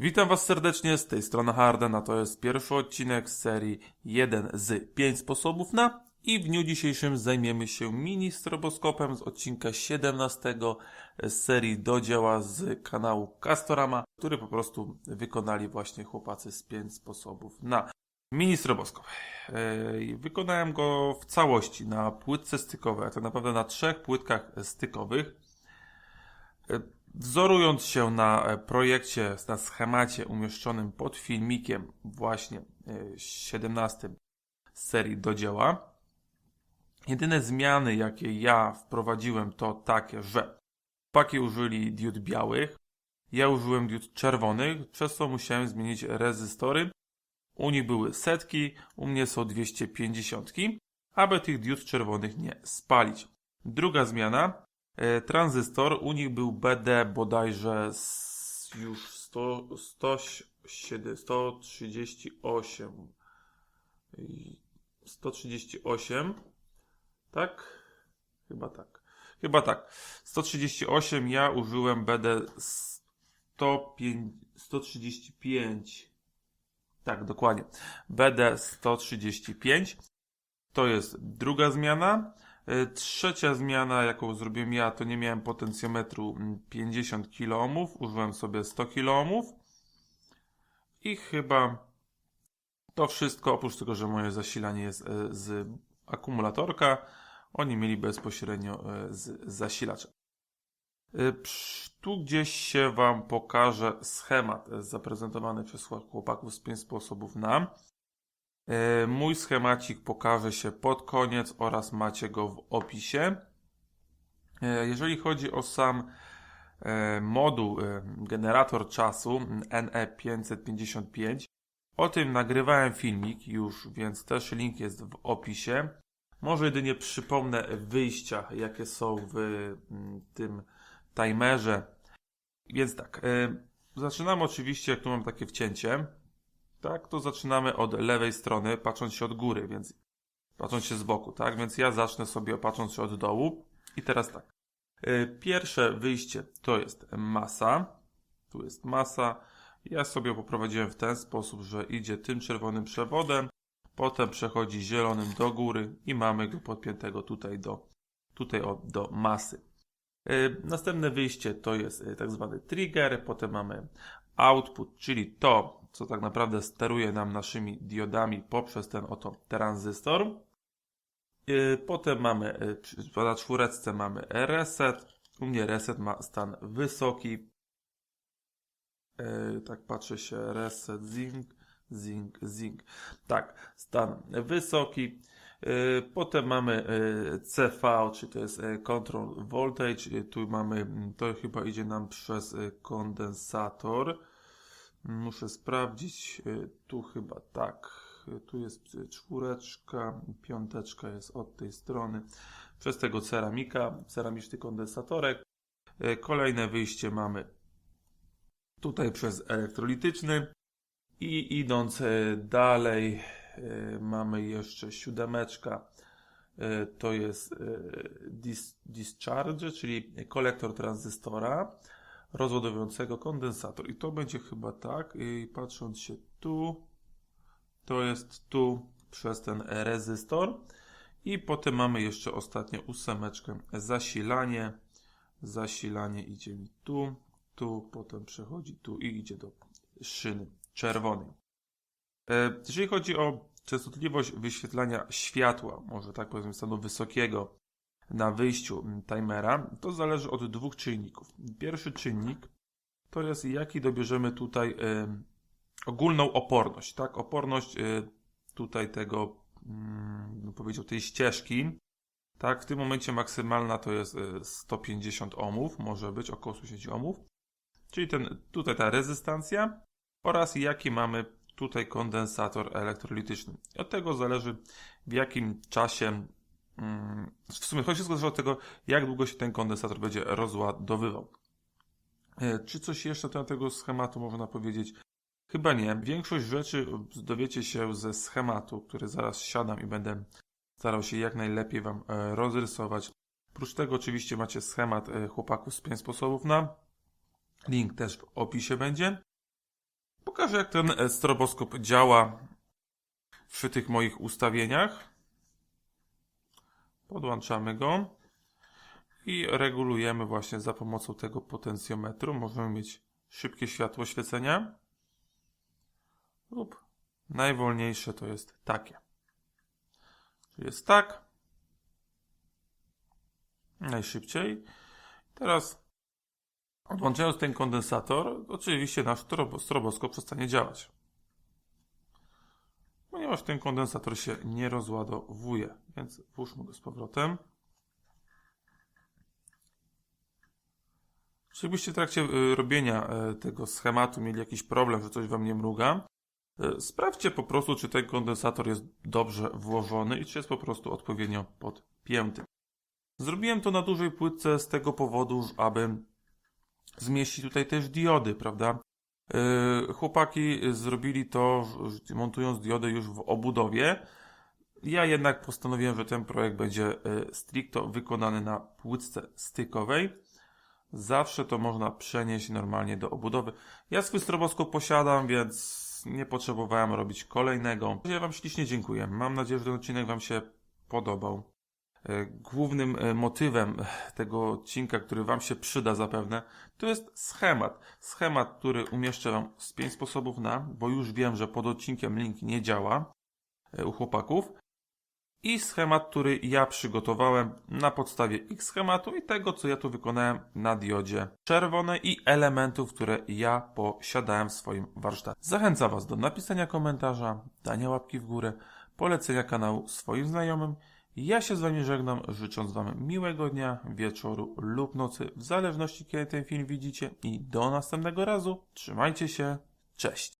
Witam Was serdecznie, z tej strony Harden, a to jest pierwszy odcinek z serii 1 z 5 sposobów na i w dniu dzisiejszym zajmiemy się mini stroboskopem z odcinka 17 z serii do dzieła z kanału Castorama, który po prostu wykonali właśnie chłopacy z 5 sposobów na mini stroboskop. Ej, Wykonałem go w całości na płytce stykowej, a tak naprawdę na trzech płytkach stykowych. Wzorując się na e, projekcie, na schemacie umieszczonym pod filmikiem właśnie e, 17 z serii do dzieła, jedyne zmiany jakie ja wprowadziłem to takie, że chłopaki użyli diod białych, ja użyłem diod czerwonych, przez co musiałem zmienić rezystory. U nich były setki, u mnie są 250, aby tych diod czerwonych nie spalić. Druga zmiana, E, tranzystor, u nich był BD bodajże już 100, 107, 138. I 138, tak? Chyba tak. Chyba tak. 138, ja użyłem BD 105, 135. Tak, dokładnie. BD 135. To jest druga zmiana. E, Trzecia zmiana, jaką zrobiłem ja, to nie miałem potencjometru mm, 50 kΩ, użyłem sobie 100 kΩ. I chyba to wszystko, oprócz tego, że moje zasilanie jest e, z akumulatorka, oni mieli bezpośrednio e, z zasilacza. Tu gdzieś się Wam pokaże schemat zaprezentowany przez chłopaków z 5 sposobów na. E, Mój schemacik pokaże się pod koniec oraz macie go w opisie. E, Jeżeli chodzi o sam e, moduł, generator czasu NE555, o tym nagrywałem filmik już, więc też link jest w opisie. Może jedynie przypomnę wyjścia, jakie są w mm, tym timerze. Więc tak, zaczynamy oczywiście, jak tu mam takie wcięcie, tak, to zaczynamy od lewej strony, patrząc się od góry, więc patrząc się z boku, tak? Więc ja zacznę sobie patrząc się od dołu. I teraz tak. Y, Pierwsze wyjście to jest masa. Tu jest masa. Ja sobie poprowadziłem w ten sposób, że idzie tym czerwonym przewodem, potem przechodzi zielonym do góry i mamy go podpiętego tutaj do, tutaj o, do masy. Y, Następne wyjście to jest y, tak zwany trigger, potem mamy output, czyli to, co tak naprawdę steruje nam naszymi diodami poprzez ten oto tranzystor. Yy, Potem mamy, przy- na czwóreczce mamy reset. U mnie reset ma stan wysoki. Yy, Tak patrzę się, reset, zinc, zinc, zinc. Tak, stan wysoki. Potem mamy CV, czyli to jest control voltage. Tu mamy, to chyba idzie nam przez kondensator. Muszę sprawdzić. y, Tu chyba tak. Tu jest y, czwóreczka, piąteczka jest od tej strony. Przez tego ceramika, ceramiczny kondensatorek. Y, Kolejne wyjście mamy tutaj przez elektrolityczny. I idąc dalej, mamy jeszcze siódemeczka. To jest dis- discharge, czyli kolektor tranzystora rozładowującego kondensator. I to będzie chyba tak. I patrząc się tu, to jest tu przez ten rezystor. I potem mamy jeszcze ostatnią ósemeczkę zasilanie. Zasilanie idzie mi tu, tu, potem przechodzi tu i idzie do szyny czerwonej. E, Jeżeli chodzi o częstotliwość wyświetlania światła, może tak powiem, stanu wysokiego, na wyjściu mm, timera, to zależy od dwóch czynników. Pierwszy czynnik to jest jaki dobierzemy tutaj ogólną oporność, tak? Oporność y, tutaj tego, mm, bym powiedział, tej ścieżki, tak? W tym momencie maksymalna to jest y, 150 ohmów, może być około 150 ohmów, czyli ten, tutaj ta rezystancja oraz jaki mamy tutaj kondensator elektrolityczny. Od tego zależy w jakim czasie W sumie chodzi wszystko od tego, jak długo się ten kondensator będzie rozładowywał. E, Czy coś jeszcze na tego schematu można powiedzieć? Chyba nie. Większość rzeczy dowiecie się ze schematu, który zaraz siadam i będę starał się jak najlepiej Wam e, rozrysować. Oprócz tego oczywiście macie schemat e, chłopaków z 5 sposobów na. Link też w opisie będzie. Pokażę, jak ten stroboskop działa przy tych moich ustawieniach. Podłączamy go i regulujemy właśnie za pomocą tego potencjometru. Możemy mieć szybkie światło świecenia lub najwolniejsze to jest takie. Czyli jest tak. Najszybciej. Teraz odłączając ten kondensator, oczywiście nasz strobo- stroboskop przestanie działać. Ponieważ ten kondensator się nie rozładowuje, więc włóżmy go z powrotem. Czy byście w trakcie y, robienia y, tego schematu mieli jakiś problem, że coś wam nie mruga, y, sprawdźcie po prostu, czy ten kondensator jest dobrze włożony i czy jest po prostu odpowiednio podpięty. Zrobiłem to na dużej płytce z tego powodu, aby zmieścić tutaj też diody, prawda? Yy, chłopaki zrobili to, montując diody już w obudowie. Ja jednak postanowiłem, że ten projekt będzie yy, stricto wykonany na płytce stykowej. Zawsze to można przenieść normalnie do obudowy. Ja swój stroboskop posiadam, więc nie potrzebowałem robić kolejnego. Ja Wam ślicznie dziękuję. Mam nadzieję, że ten odcinek Wam się podobał. E, Głównym e, motywem e, tego odcinka, który Wam się przyda zapewne, to jest schemat. Schemat, który umieszczę Wam z pięć sposobów na, bo już wiem, że pod odcinkiem link nie działa u chłopaków. I schemat, który ja przygotowałem na podstawie ich schematu i tego, co ja tu wykonałem na diodzie czerwonej i elementów, które ja posiadałem w swoim warsztacie. Zachęcam Was do napisania komentarza, dania łapki w górę, polecenia kanału swoim znajomym. Ja się z Wami żegnam, życząc Wam miłego dnia, wieczoru lub nocy, w zależności kiedy ten film widzicie i do następnego razu. Trzymajcie się, cześć!